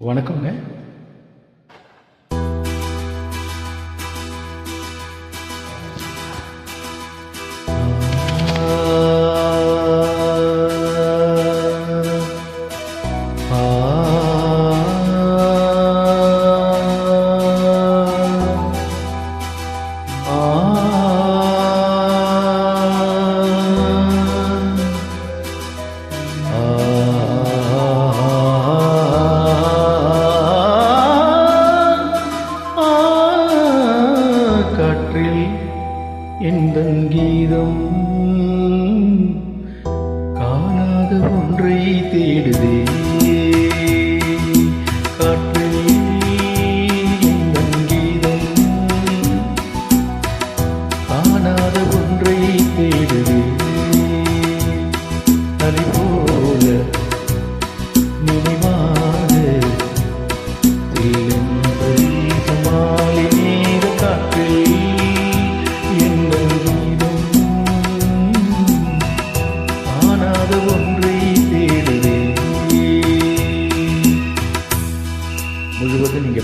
வணக்கங்க தேடுதே தேடுதே அதை போல நினைவா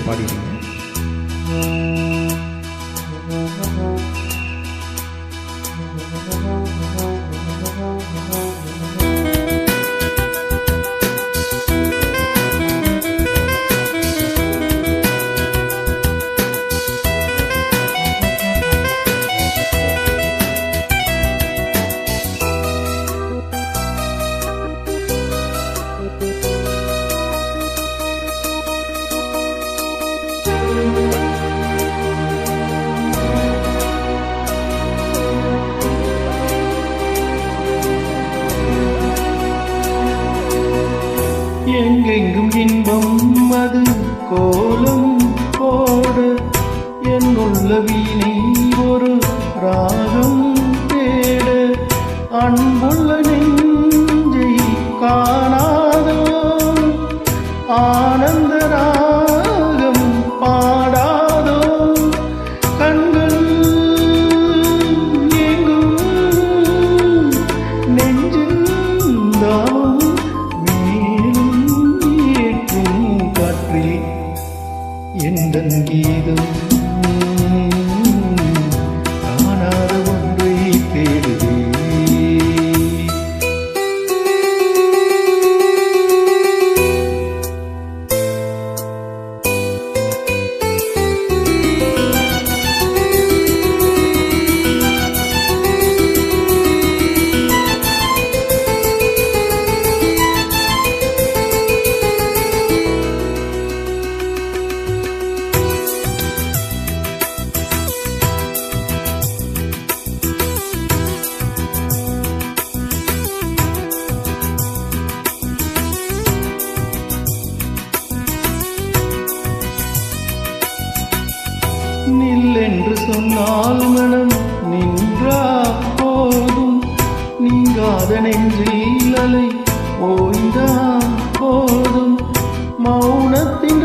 பாடிடுங்க எங்கெங்கும் இன்பம் அது கோலம் போட. என்னுள்ள வீணை நில்லென்று சொன்னால் மனம் நின்றா போதும். நீங்காத நெஞ்சில் அலை ஓய்ந்தா போதும். மௌனத்தின்